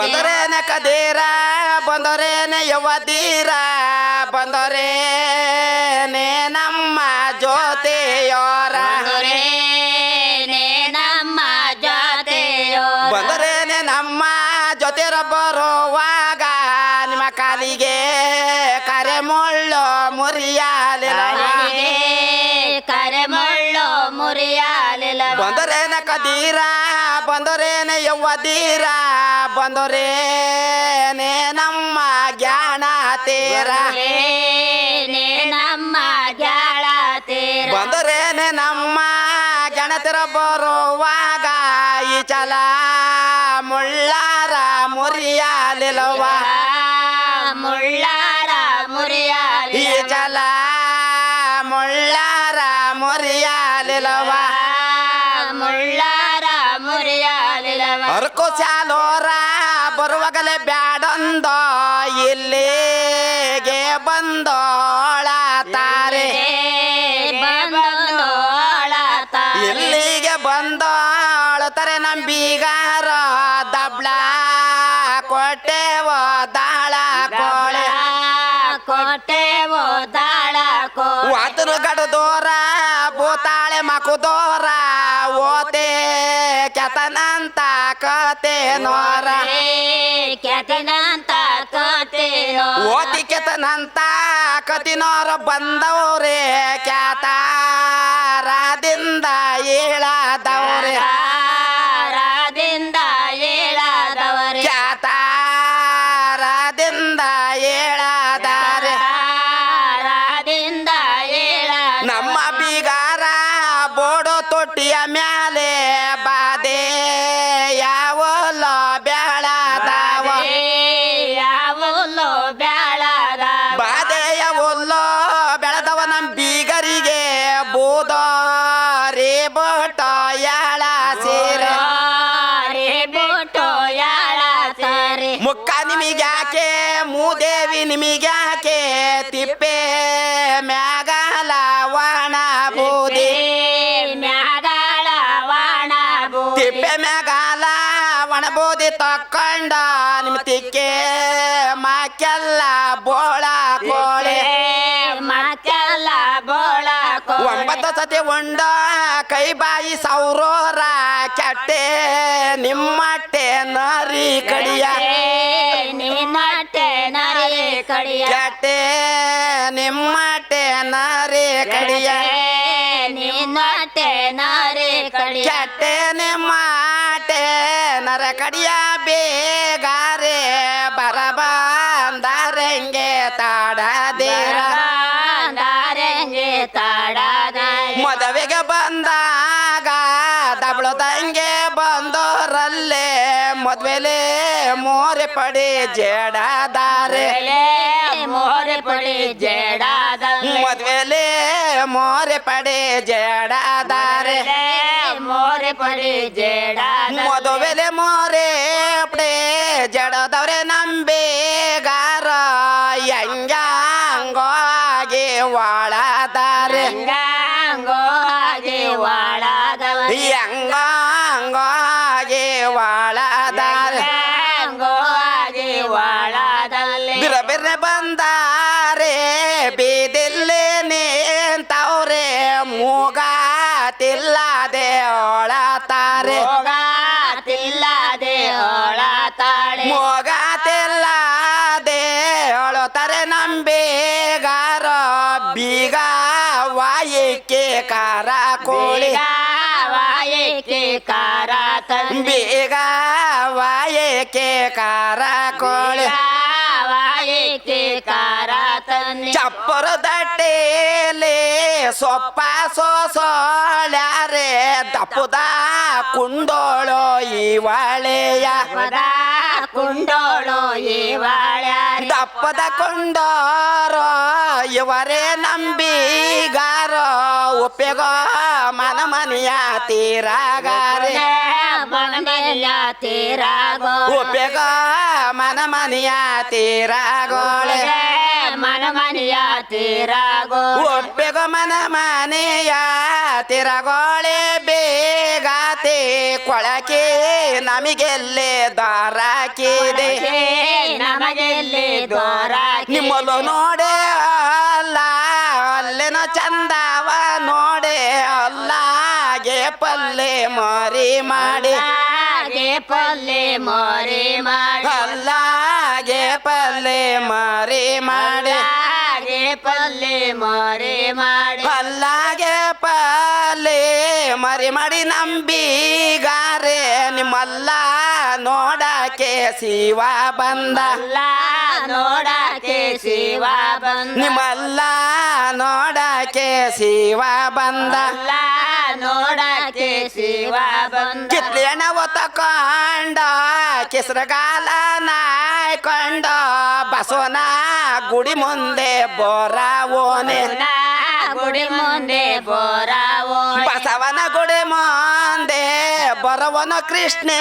ಬಂದರೇನ ಕದೀರ ಬಂದರೇನ ಯವದೀರ ಬಂದರೇನೆ ನಮ್ಮ ಜ್ಯೋತಿಯೋರ. ನಮ್ಮ ಜ್ಯೋತಿಯೋ ಬಂದರೇನೆ ನಮ್ಮ ಜೊತೆರ ಬರುವಾಗ ನಿಮ್ಮ ಕಾಲಿಗೆ ಕರೆ ಮುಳ್ಳು ಮುರಿಯಾಲಿಲ್ಲ ಕರೆ ಮುಳ್ಳು ಮುರಿಯಾಲಿಲ್ಲ ಬಂದರೇನ ಕದೀರ ಬಂದರೇನ ಯವ್ವದೀರ ಬಂದರೇನೆ ನಮ್ಮ ಜ್ಞಾನ ತೀರ. ನೇ ನಮ್ಮ ಗೆಳತೀರ ಬಂದರೇನೆ ನಮ್ಮ ಗೆಣತಿರ ಬರುವಾಗ ಈ ಚಲ ಮುಳ್ಳಾರ ಮುರಿಯಾಲಿಲ್ಲವ ಮುಳ್ಳಾರ ಈ ಮುರಿಯಾಲಿಲ್ಲ ಚಲ ಮುಳ್ಳಾರ ಮುರಿಯಾಲಿಲ್ಲವ ಮುಳ್ಳಾರ ಮುರಿಯಾಲಿಲ್ಲವ ಅರ್ಕು ಶಾಲೋರ ಬರುವಾಗಲೇ ಬ್ಯಾಡೊಂದ? ವಾತನು ಭೂತಾಳೆ ಮಕು ಮಕುದೋರ ಓತೆ ಕೆತನಂತ ಕತೆ ನೋರ. ಕೆತಿನಂತ ಕತೆನೋ ಓತಿ ಕೆತನಂತ ಕತಿನೋರ ಬಂದವ್ರೆ ಕ್ಯಾತಾರದಿಂದ ಏಳದವ್ರೆ. ದಿಂದ ಏಳಾದವರೇ. ಕ್ಯಾತಾರದಿಂದ ಏಳದಾರೆ ಬೋಟ ಯಾಳ ಸೀರೆ. ಮುಕ್ಕ ನಿಮಿಗ್ಯಾಕೆ ಮೂದೇವಿ ನಿಮಿಗ್ಯಾಕೆ ತಿಪ್ಪೆ ಮ್ಯಾಗಲ ವಾಣ ಬೂದಿ ಮ್ಯಾಗಳ ವಾಣ ತಿಪ್ಪೆ ಮ್ಯಾಗಲ ಒಣ ಬೂದಿ ತಕ್ಕೊಂಡ ನಿಮ್ ತಿಕ್ಕೆ ಮಾಕೆಲ್ಲ ಬೋಳ ಕೋಳೆ. ಒಂಬತ್ತು ಸತಿ ಉಂಡ, ಕೈ ಬಾಯಿ ಸೌರೋರ, ಕೆಟ್ಟೆ ನಿಮ್ಮಟ್ಟೆ ನರಿ ಕಡಿಯ. ನಿಮ್ಮಟ್ಟೆ ನರಿ ಕಡಿಯ ಕೆಟ್ಟೆ ನಿಮ್ಮಟ್ಟೆ ನರಿ ಕಡಿಯ. ನಿನ್ನಟ್ಟೆ ನರಿ ಕಡಿಯ ಕೆಟ್ಟೆ ನಿಮ್ಮಟ್ಟೆ ನರ ಕಡಿಯ ಬೇಗಾರೆ ಪಡಿ ಜೇಡದಾರೆ ಮೋರೆ ಪಡಿ ಜೇಡಾದ ಮದ್ವೆಲೆ ಮೋರೆ ಪಡಿ ಜೇಡದಾರೆ ಮೋರೆ ಪಡಿ ಜೇಡಾದ ಮದುವೆಲೆ ಮೋರೆ ಪಡೆ ಜಡದವ್ರೆ ನಂಬೇಗಾರ ಹೆಂಗಾಂಗೋಗಿ ವಾಳದಾರೆ ಗಂಗೋ ಹಾಗೆ ವಾಳಾದವ ಹೆಂಗಾಂಗೋಗಿ ವಾಳದಾರೆ ವಾಯಿಕೆ ಕಾರ ಕೋಳಿ? ಏಕೆ ಕಾರ ಬೇಗ ಏಕೆ ಕಾರ ಕೋಳಿ? ಏಕೆ ಕಾರ ತಂದೆ? ಚಪ್ಪರ ದಟ್ಟೇಲೆ ಸೊಪ್ಪ ಸೋಸೋಳ್ಯಾರೆ ದಪ್ಪದ ಕುಂಡೋಳೋ ಈ ವಾಳೆಯ. ಕುಂಡೋಳು ಇವಾಳ್ಯಾರಿ ದಪ್ಪದ ಕುಂಡೋರೋ, ಇವರೇ ನಂಬಿಗಾರ ಉಪಯೋಗ ಮನ ಮನೆಯ ತೀರಾಗಾರೆ. ಉಪಯೋಗ ಮನ ಮನೆಯ ತೀರಾಗೋಳೆ. ಮನ ಮನೆಯ ತೀರಾಗೋ ಒಪ್ಪೆಗ ಮನ ಮನೆಯ ತೀರಾಗೋಳೆ ಬೇಗಾತೆ, ಕೊಳಕೆ ನಮಗೆಲ್ಲೇ ದಾರಾಕಿದೆ ನಮಗೆಲ್ಲೇ ದ್ವಾರ ನಿಮ್ಮಲು ನೋಡೆ ಅಲ್ಲ ಅಲ್ಲೇನೋ ಚಂದವ ನೋಡೆ ಅಲ್ಲಾಗೆ ಪಲ್ಲೆ ಮರಿ ಮಾಡಿ. ಪಲ್ಲೆ ಮರಿ ಮಾಡಿ. ಅಲ್ಲಾಗೆ ಪಲ್ಲೆ ಮರಿ ಮಾಡಿ. ಪಲ್ಲೆ ಮರಿ ಮಾಡಿ. ಅಲ್ಲಾಗೆ ಪಲ್ಲೆ ಮರಿ ಮಾಡಿ ನಂಬಿಗಾರೆ ನಿಮ್ಮಲ್ಲ ನೋಡಕ್ಕೆ ಶಿವ ಬಂದ. ಅಲ್ಲ ನೋಡಕ್ಕೆ ಶಿವ ಬಂದ. ನಿಮ್ಮಲ್ಲ ನೋಡಕ್ಕೆ ಶಿವ ಬಂದ. ಅಲ್ಲ ನೋಡಕ್ಕೆ ಶಿವ ಬಂದ. ಕಿತ್ಲೆಣ ಒತ್ತಕೊಂಡ ಕೆಸರಗಾಲ ನಾಯ್ಕೊಂಡ ಬಸವನ ಗುಡಿ ಮುಂದೆ ಬೋರಾವೋನೆ. ಗುಡಿ ಮುಂದೆ ಬೋರಾವೋ ಮುಂದೆ ಬರವನ ಕೃಷ್ಣೇ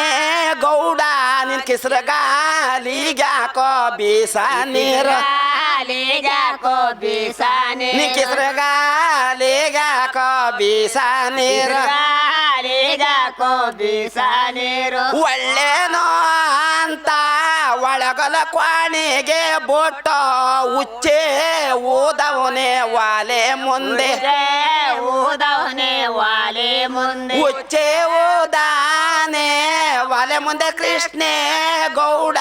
ಗೌಡ ನಿನ್ ಕಿಸರಗಾಲಿಗ್ಯಾಕೋ ಬೀಸ ನೀರ. ಗಾಲಿಗಾಕೋ ಬೀಸಾನೆ ನೀ ಕಿಸರಗಾಲಿಗ್ಯಾಕೋ ಬೀಸ ನೀರು. ಬೀಸ ಬೀಸಾನೇರು ಒಳ್ಳೆನೋ ಅಂತ ಕ್ವಾಣಿಗೆ ಬೋಟ ಉಚ್ಚೆ ಊದವನೇ ವಾಲೆ ಮುಂದೆ. ಊದವನೇ ವಾಲೆ ಮುಂದೆ. ಉಚ್ಚೆ ಊದಾನೆ ವಾಲೆ ಮುಂದೆ ಕೃಷ್ಣೆ ಗೌಡ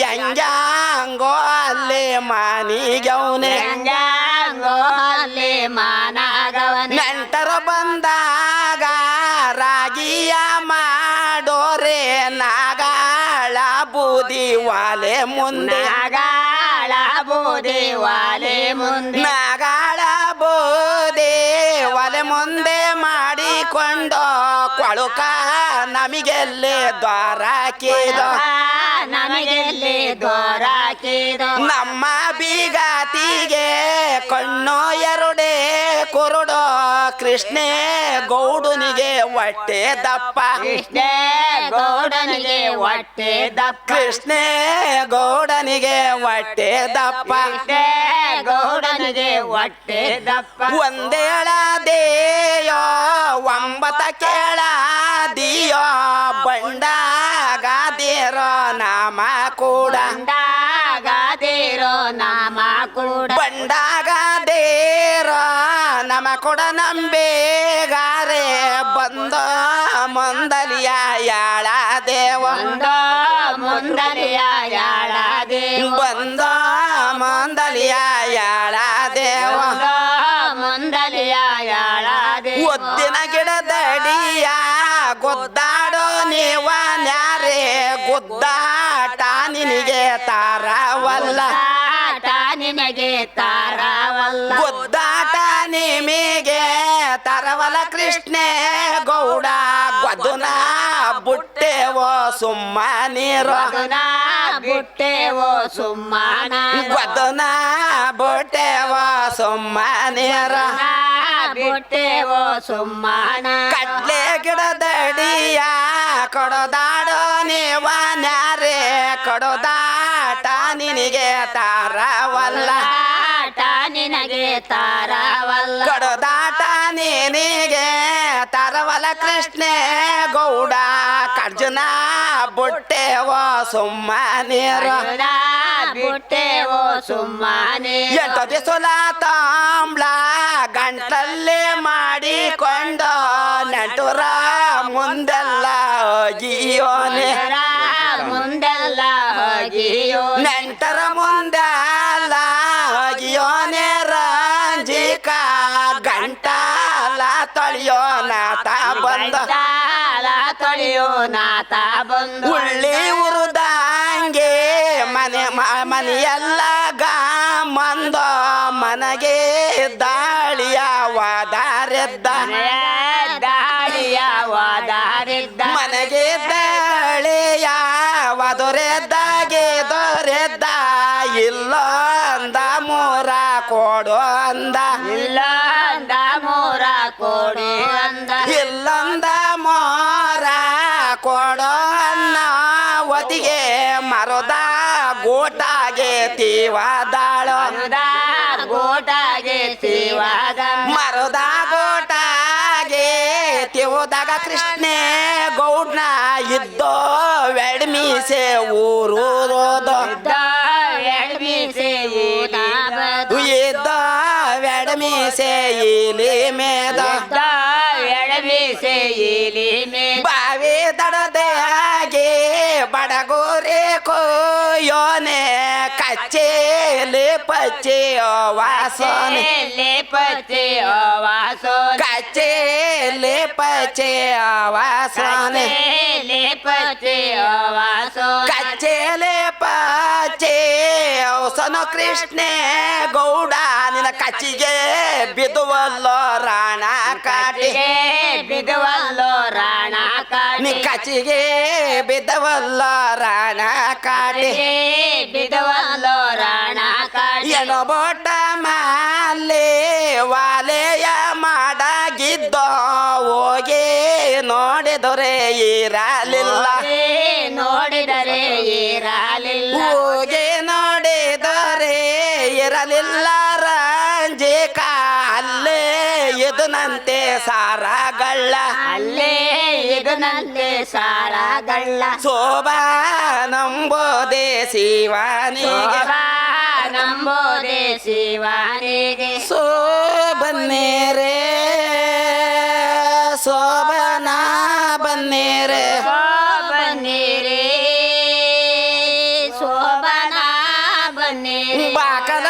ಯಂಗ್ಯಾಂಗೋ ಅಲ್ಲಿ ಮಾನಿಗವನೆ ಮುಂದೆ ನಾಗಾಳ ಬೂದಿ ವಾಲೆ ಮುಂದೆ ನಾಗಾಳ ಬೋದೆ ವಾಲೆ ಮುಂದೆ ಮಾಡಿಕೊಂಡು ಕೊಳುಕ ನಮಗೆಲ್ಲಿ ದ್ವಾರಕಿದ ದ್ವಾರ ಕೇದ. ನಮ್ಮ ಬೀಗಾತಿಗೆ ಕಣ್ಣು ಎರಡೇ ಕುರುಡೋ ಕೃಷ್ಣೇ ಗೌಡನಿಗೆ ಹೊಟ್ಟೆ ದಪ್ಪ. ಕೃಷ್ಣ ಗೌಡನಿಗೆ ಹೊಟ್ಟೆ ದಪ್ಪ. ಕೃಷ್ಣೇ ಗೌಡನಿಗೆ ಹೊಟ್ಟೆ ದಪ್ಪ. ಗೌಡನಿಗೆ ಹೊಟ್ಟೆ ದಪ್ಪ. ಒಂದೇಳದೇಯೋ ಒಂಬತ್ತ ಕೇಳದಿಯೋ ಬಂಡಾಗಾದಿರೋ ನಾಮ ಕೂಡ. ನಮ ಕೊಡ ನಂಬೇಗಾರೆ ಬಂದ ಮಂದಲಿಯ ಯಾಳ ದೇವ. ಮಂದಲಿಯ ಮುಂದಲಿಯ ಯಾಳದೇವ ಬಂದ ಮಂದಲಿಯ ಯಾಳ ದೇವ. ಮಂದಲಿಯ ಯಾಳ ದೇವ. ಒದ್ದಿನ ಗಿಡದಡಿಯ ಗೊದ್ದಾಡೋ ನೀವ ನ್ಯಾರೆ. ಗುದ್ದಾಟ ನಿನಗೆ ತಾರವಲ್ಲ. ನಿನಗೆ ನಿನಗೆ ಬುಟ್ಟೆವೋ ಬಿಟ್ಟೆವೋ ಸುಮ್ಮನ ಗೊದ್ದುನ ಬಿಟ್ಟೆವೋ ಸುಮ್ಮ ಬಿಟ್ಟೆವೋ ಸುಮ್ಮನ ಕಡ್ಲೆ ಗಿಡದಡಿಯ ಕೊಡದಾಡೋ ನೀವ ನ್ಯಾರೆ. ಕೊಡದಾಟ ನಿನಗೆ ತಾರವಲ್ಲ. ನಿನಗೆ ತಾರವಲ್ಲ. ಕೊಡದಾಟ ನಿನಗೆ ತಾರವಲ್ಲ ಕೃಷ್ಣೆ ಗೌಡ ಕರ್ಜುನ ಬುಟ್ಟೆವೋ ಸುಮ್ಮನೇರ. ಬುಟ್ಟೆವೋ ಸುಮ್ಮನೆ ಎಂತದೆ ದಿವಸ ತಾಂಬ್ಳ ಗಂಟಲ್ಲೇ ಮಾಡಿಕೊಂಡ ನಟುರ ಮುಂದೆಲ್ಲ ಹೋಗಿಯೋನೆ. ತೊಳೆಯೋ ನಾತ ಬಂದು ಒಳ್ಳೆ ಉರುದಂಗೆ ಮನೆ ಮನೆಯಲ್ಲ ಗಾಮಂದ ಮನಗೆ ದಾಳಿಯ ದಾರೆದ್ದ ದಾಳಿಯ ದಾರೆದ್ದ ಮನೆಗೆ ದಾಳಿಯ ದೊರೆದ್ದಾಗೆ ದೊರೆದ್ದ. ಇಲ್ಲೊಂದ ಮೂರ ಕೊಡು ಅಂದ. ಇಲ್ಲೊಂದ ಮೂರ ಕೋಡಿ వాదాళో గోటాగే మరుదా గోಟಾಗೆ ತಿವುದಾಗ ಕೃಷ್ಣೆ ಗೌಡ್ನ ಇದ್ದೋ ಎಡ್ಮೀಸೆ ಊರೂರೋದು ಇದ್ದೋ ಎಡ್ಮೀಸೆ ಇಲಿ ಮೇ ಪಚ್ಚಿ ವಾಸನೆ ಪಚ್ಚೆ ವಾಸೋ ಕಚ್ಚೇಲಿ ಪಚ್ಚಿ ವಾಸನೆ ಪಚ್ಚೆ ವಾಸೋ ಕಚ್ಚೇಲೆ ಪಚ್ಚೆ ಔಸನ ಕೃಷ್ಣೆ ಗೌಡ ನಿನ್ನ ಕಚ್ಚಿಗೆ ಬಿದುವಲ್ಲೋ ರಾಣ ಕಾಟಿ ಬಿದವಲ್ಲೋ ರಾಣ ನಿ ಕಾಟಿ ಕಚ್ಚಿಗೆ ಬಿದ್ದವಲ್ಲ ರಾಣ ಕಾಟಿ ಬಿದವಲ್ಲೋ ರಾಣ ಕಾಟಿ ಏನೋ ಬೋಟ ಮಾಲೆ ವಾಲೆಯ ಮಾಡಾಗಿದ್ದ ಹೋಗಿ ನೋಡಿದರೆ ಇರಲಿಲ್ಲ ನೋಡಿದರೆ ಇರಲಿಲ್ಲ ಹೋಗಿ ನೋಡಿದರೆ ಇರಲಿಲ್ಲ ರಂಜಿ ಕಾಲೇ ಇದನಂತೆ ಸಾರಗಳ್ಳ. ಅಲ್ಲೇ ಇದನಂತೆ ಸಾರಗಳ್ಳ. ಶೋಭಾ ನಂಬೋದೆ ಶಿವನಿಗೆ. ನಂಬೋದೆ ಶಿವನಿಗೆ ಶೋಭನ್ನೇರೆ ಶೋಭನ ಬನ್ನೇರೆ ಬನ್ನಿರಿ ಶೋಭನ ಬನ್ನಿರಿ ಬಾಕಲ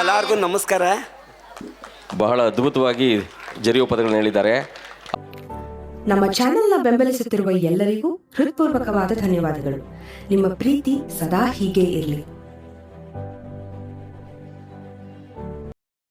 ಎಲ್ಲರಿಗೂ ನಮಸ್ಕಾರ. ಬಹಳ ಅದ್ಭುತವಾಗಿ ಜರಿಯೋ ಪದಗಳನ್ನು ಹೇಳಿದ್ದಾರೆ. ನಮ್ಮ ಚಾನೆಲ್ನ ಬೆಂಬಲಿಸುತ್ತಿರುವ ಎಲ್ಲರಿಗೂ ಹೃತ್ಪೂರ್ವಕವಾದ ಧನ್ಯವಾದಗಳು. ನಿಮ್ಮ ಪ್ರೀತಿ ಸದಾ ಹೀಗೆ ಇರಲಿ.